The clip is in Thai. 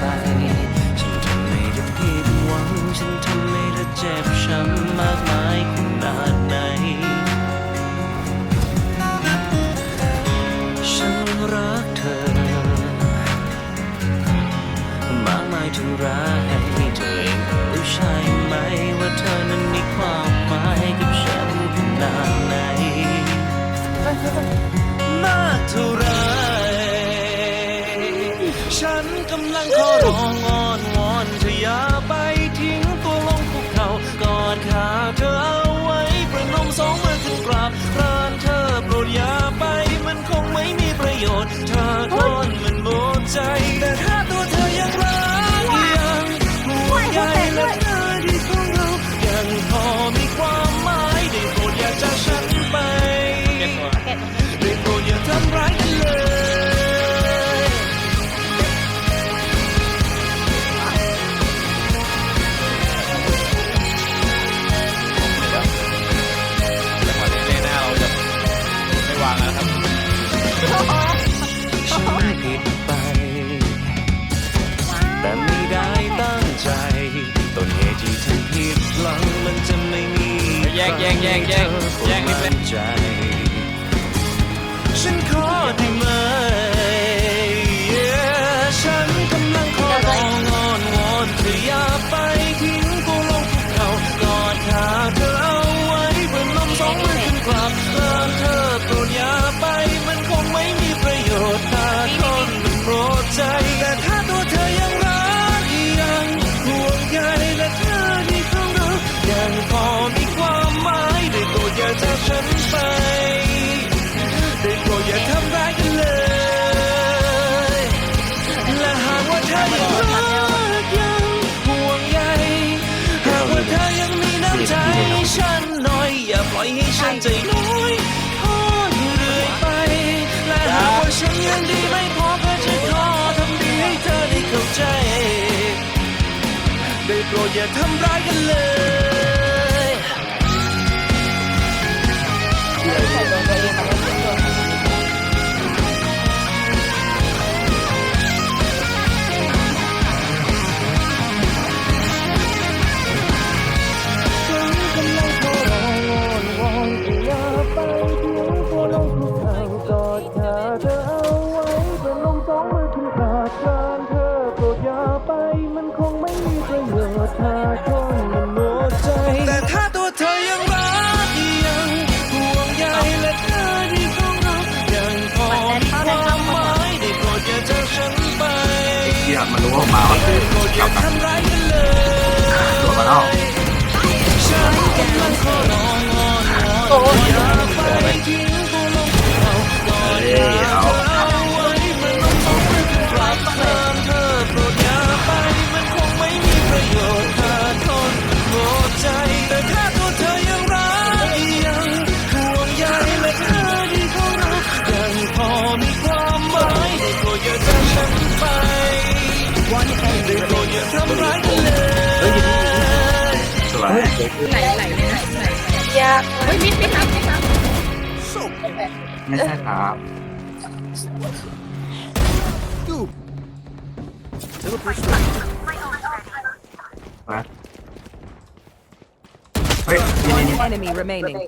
ไป ฉันทำให้เธอผิดหวัง ฉันทำให้เธอเจ็บช้ำมากมายขนาดไหน ฉันรักเธอ มากมายเท่าไร 金兰可落我。 แย่งแย่งแย่งริบเล่นใจ ฉันขอได้ไหม ฉันยังดีไม่พอเพื่อจะขอทำดีให้เธอได้เข้าใจ ได้โปรดอย่าทำร้ายกันเลย ยมันรู้ว่าผมมาวะกลับกลับตัวมาแล้วโอ้ย ไหลไหลเลยนะไหลยากเฮ้ยมิดมิดครับมิดครับไม่ใช่ครับมาเฮ้ยนี่นี่ One enemy remaining.